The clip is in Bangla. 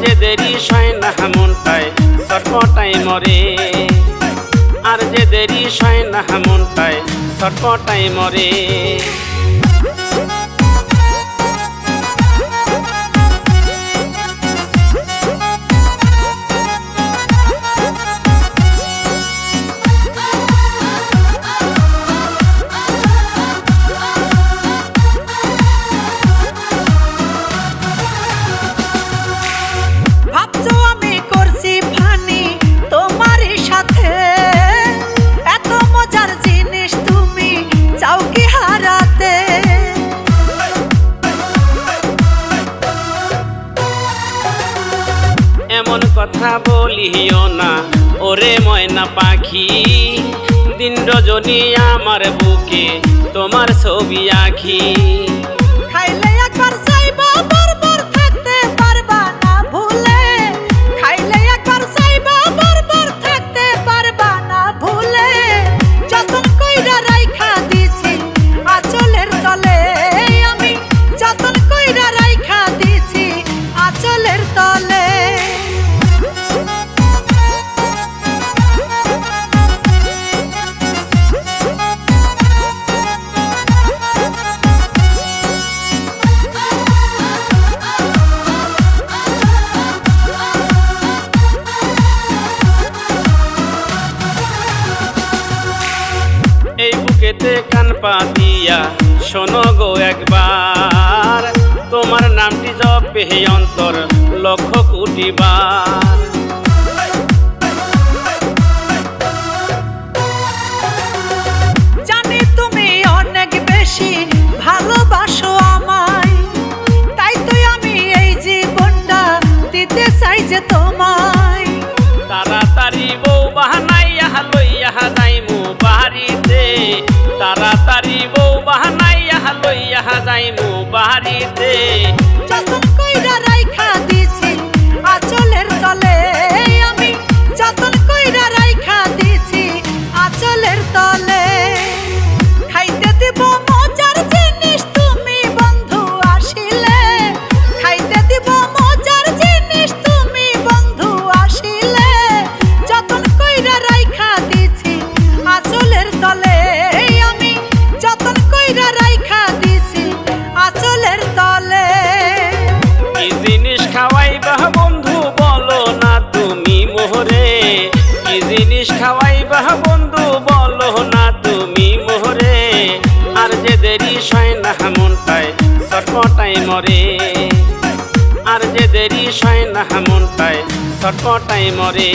যে দেরি সয় না মনটায় সটপটাই মরে। আর যে দেরি সয় না মনটায় সটপটাই মরে। এমন কথা বলিও না। ওরে ময়না পাখি দিন রজনী আমার বুকে তোমার ছবি আঁখি। বুকেতে কান পাতিয়া। শোনো গো একবার, তোমার নামটি জপে অন্তর, লক্ষ কোটি জানি তুমি অনেক বেশি ভালোবাসো আমায়, তাই তো আমি এই জীবনটা দিতে চাই যে তোমায় আচলের তলে খাইতে দিব দেরি সয় না মনটায় ছটপটাই মরে।